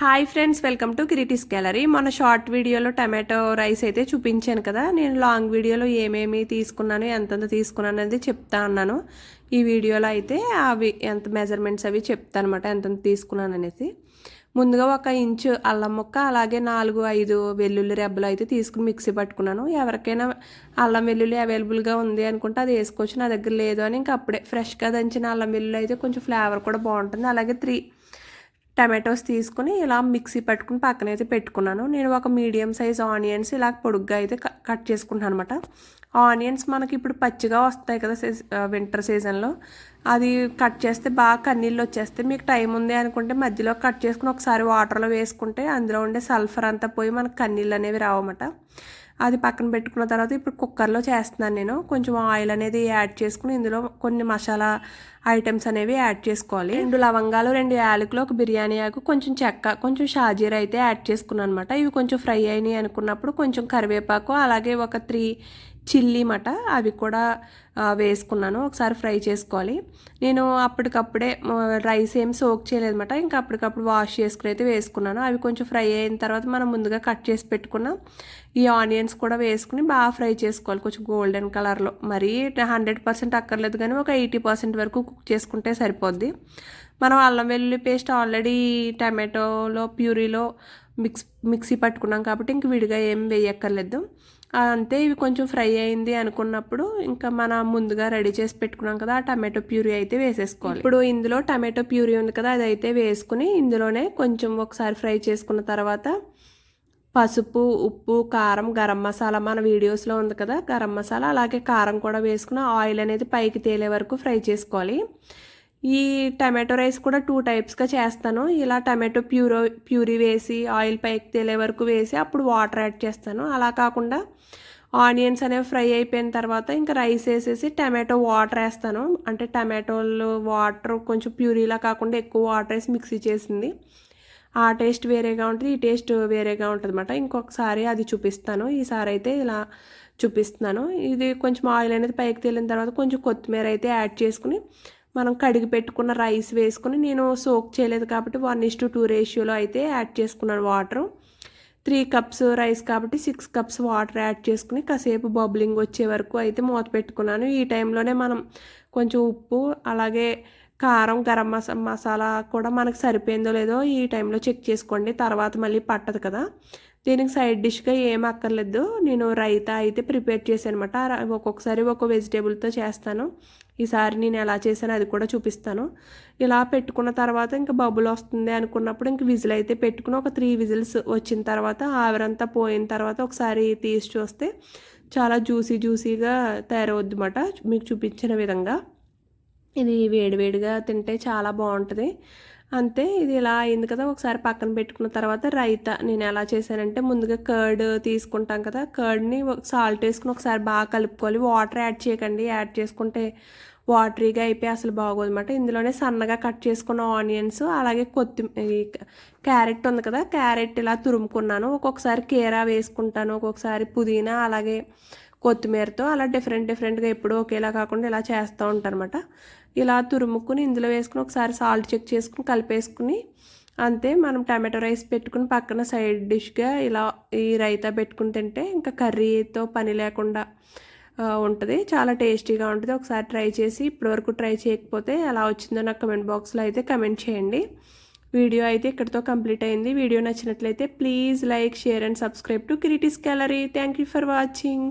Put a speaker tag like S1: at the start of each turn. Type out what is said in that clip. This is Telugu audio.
S1: Hi friends welcome to Kritis gallery మన షార్ట్ వీడియోలో టమాటో రైస్ అయితే చూపించాను కదా. నేను లాంగ్ వీడియోలో ఏమేమి తీసుకున్నాను ఎంతెంత తీసుకున్నాను అనేది చెప్తా అన్నాను. ఈ వీడియోలో అయితే అవి ఎంత మెజర్మెంట్స్ అవి చెప్తా అనమాట ఎంతెంత తీసుకున్నాను అనేది. ముందుగా ఒక ఇంచు అల్లం ముక్క అలాగే నాలుగు ఐదు వెల్లుల్లి రెబ్బలు అయితే తీసుకుని మిక్సీ పట్టుకున్నాను. ఎవరికైనా అల్లం వెల్లుల్లి అవైలబుల్గా ఉంది అనుకుంటే అది వేసుకోవచ్చు. నా దగ్గర లేదు అని ఇంకా అప్పుడే ఫ్రెష్గా దంచిన అల్లం వెల్లుల్లి అయితే కొంచెం ఫ్లేవర్ కూడా బాగుంటుంది. అలాగే త్రీ టమాటోస్ తీసుకుని ఇలా మిక్సీ పట్టుకుని పక్కన అయితే పెట్టుకున్నాను. నేను ఒక మీడియం సైజ్ ఆనియన్స్ ఇలా పొడుగ్గా అయితే కట్ చేసుకుంటాను అనమాట ఆనియన్స్ మనకి ఇప్పుడు పచ్చిగా వస్తాయి కదా వింటర్ సీజన్లో. అది కట్ చేస్తే బాగా కన్నీళ్ళు వచ్చేస్తే మీకు టైం ఉంది అనుకుంటే మధ్యలో కట్ చేసుకుని ఒకసారి వాటర్లో వేసుకుంటే అందులో ఉండే సల్ఫర్ అంతా పోయి మనకు కన్నీళ్ళు అనేవి రావమాట అది పక్కన పెట్టుకున్న తర్వాత ఇప్పుడు కుక్కర్లో చేస్తున్నాను నేను. కొంచెం ఆయిల్ అనేది యాడ్ చేసుకుని ఇందులో కొన్ని మసాలా ఐటమ్స్ అనేవి యాడ్ చేసుకోవాలి. రెండు లవంగాలు రెండు యాలకులు ఒక బిర్యానీ ఆకు కొంచెం చెక్క కొంచెం షాజీర అయితే యాడ్ చేసుకున్నాను అనమాట ఇవి కొంచెం ఫ్రై అయినాయి అనుకున్నప్పుడు కొంచెం కరివేపాకు అలాగే ఒక త్రీ చిల్లీ మట అవి కూడా వేసుకున్నాను. ఒకసారి ఫ్రై చేసుకోవాలి. నేను అప్పటికప్పుడే రైస్ ఏం సోక్ చేయలేదన్నమాట ఇంకా అప్పటికప్పుడు వాష్ చేసుకుని అయితే వేసుకున్నాను. అవి కొంచెం ఫ్రై అయిన తర్వాత మనం ముందుగా కట్ చేసి పెట్టుకున్నాం ఈ ఆనియన్స్ కూడా వేసుకుని బాగా ఫ్రై చేసుకోవాలి. కొంచెం గోల్డెన్ కలర్లో. మరీ హండ్రెడ్ పర్సెంట్ అక్కర్లేదు కానీ ఒక ఎయిటీ పర్సెంట్ వరకు కుక్ చేసుకుంటే సరిపోద్ది. మనం అల్లం వెల్లుల్లి పేస్ట్ ఆల్రెడీ టమాటోలో ప్యూరీలో మిక్స్ మిక్సీ పట్టుకున్నాం కాబట్టి ఇంక విడిగా ఏం వేయక్కర్లేదు. అంతే ఇవి కొంచెం ఫ్రై అయింది అనుకున్నప్పుడు ఇంకా మనం ముందుగా రెడీ చేసి పెట్టుకున్నాం కదా ఆ టమాటో ప్యూరీ అయితే వేసేసుకోవాలి. ఇప్పుడు ఇందులో టమాటో ప్యూరీ ఉంది కదా అది అయితే వేసుకుని ఇందులోనే కొంచెం ఒకసారి ఫ్రై చేసుకున్న తర్వాత పసుపు ఉప్పు కారం గరం మసాలా మన వీడియోస్లో ఉంది కదా గరం మసాలా అలాగే కారం కూడా వేసుకుని ఆయిల్ అనేది పైకి తేలే వరకు ఫ్రై చేసుకోవాలి. ఈ టమాటో రైస్ కూడా టూ టైప్స్గా చేస్తాను. ఇలా టమాటో ప్యూరో ప్యూరీ వేసి ఆయిల్ పైకి తేలే వరకు వేసి అప్పుడు వాటర్ యాడ్ చేస్తాను. అలా కాకుండా ఆనియన్స్ అనేవి ఫ్రై అయిపోయిన తర్వాత ఇంకా రైస్ వేసేసి టమాటో వాటర్ వేస్తాను. అంటే టమాటోలు వాటర్ కొంచెం ప్యూరీలా కాకుండా ఎక్కువ వాటర్ వేసి మిక్సీ చేసింది. ఆ టేస్ట్ వేరేగా ఉంటుంది ఈ టేస్ట్ వేరేగా ఉంటుంది అనమాట ఇంకొకసారి అది చూపిస్తాను. ఈసారి అయితే ఇలా చూపిస్తున్నాను. ఇది కొంచెం ఆయిల్ అనేది పైకి తేలిన తర్వాత కొంచెం కొత్తిమీర అయితే యాడ్ చేసుకుని మనం కడిగి పెట్టుకున్న రైస్ వేసుకుని నేను సోక్ చేయలేదు కాబట్టి వన్ ఇస్ టు టూ రేషియోలో అయితే యాడ్ చేసుకున్నాను వాటర్. త్రీ కప్స్ రైస్ కాబట్టి సిక్స్ కప్స్ వాటర్ యాడ్ చేసుకుని కాసేపు బబ్లింగ్ వచ్చే వరకు అయితే మూత పెట్టుకున్నాను. ఈ టైంలోనే మనం కొంచెం ఉప్పు అలాగే కారం గరం మసా మసాలా కూడా మనకు సరిపోయిందో లేదో ఈ టైంలో చెక్ చేసుకోండి. తర్వాత మళ్ళీ పట్టదు కదా. దీనికి సైడ్ డిష్గా ఏం అక్కర్లేదు. నేను రైతా అయితే ప్రిపేర్ చేశాను అనమాట ఒక్కొక్కసారి ఒక వెజిటేబుల్తో చేస్తాను. ఈసారి నేను ఎలా చేశాను అది కూడా చూపిస్తాను. ఇలా పెట్టుకున్న తర్వాత ఇంకా బబుల్ వస్తుంది అనుకున్నప్పుడు ఇంక విజిల్ అయితే పెట్టుకుని ఒక త్రీ విజిల్స్ వచ్చిన తర్వాత ఆవిరంతా పోయిన తర్వాత ఒకసారి తీసి చూస్తే చాలా జ్యూసీ జ్యూసీగా తయారవుద్ది అన్నమాట మీకు చూపించిన విధంగా. ఇది వేడివేడిగా తింటే చాలా బాగుంటుంది. అంతే ఇది ఇలా అయింది కదా ఒకసారి పక్కన పెట్టుకున్న తర్వాత రైతా నేను ఎలా చేశానంటే ముందుగా కర్డ్ తీసుకుంటాం కదా కర్డ్ని సాల్ట్ వేసుకుని ఒకసారి బాగా కలుపుకోవాలి. వాటర్ యాడ్ చేయకండి యాడ్ చేసుకుంటే వాటరీగా అయిపోయి అసలు బాగోదు అనమాట ఇందులోనే సన్నగా కట్ చేసుకున్న ఆనియన్స్ అలాగే కొత్తిమీర క్యారెట్ ఉంది కదా క్యారెట్ ఇలా తురుముకున్నాను. ఒక్కొక్కసారి కీరా వేసుకుంటాను ఒక్కొక్కసారి పుదీనా అలాగే కొత్తిమీరతో అలా డిఫరెంట్ డిఫరెంట్గా ఎప్పుడూ ఒకేలా కాకుండా ఇలా చేస్తూ ఉంటారనమాట ఇలా తురుముకుని ఇందులో వేసుకుని ఒకసారి సాల్ట్ చెక్ చేసుకుని కలిపేసుకుని అంతే మనం టమాటో రైస్ పెట్టుకుని పక్కన సైడ్ డిష్గా ఇలా ఈ రైతా పెట్టుకుని తింటే ఇంకా కర్రీతో పని లేకుండా ఉంటుంది. చాలా టేస్టీగా ఉంటుంది. ఒకసారి ట్రై చేసి ఇప్పటివరకు ట్రై చేయకపోతే ఎలా వచ్చిందో నాకు కమెంట్ బాక్స్లో అయితే కమెంట్ చేయండి. వీడియో అయితే ఇక్కడితో కంప్లీట్ అయింది. వీడియో నచ్చినట్లయితే please like share and subscribe to Kritis gallery thank you for watching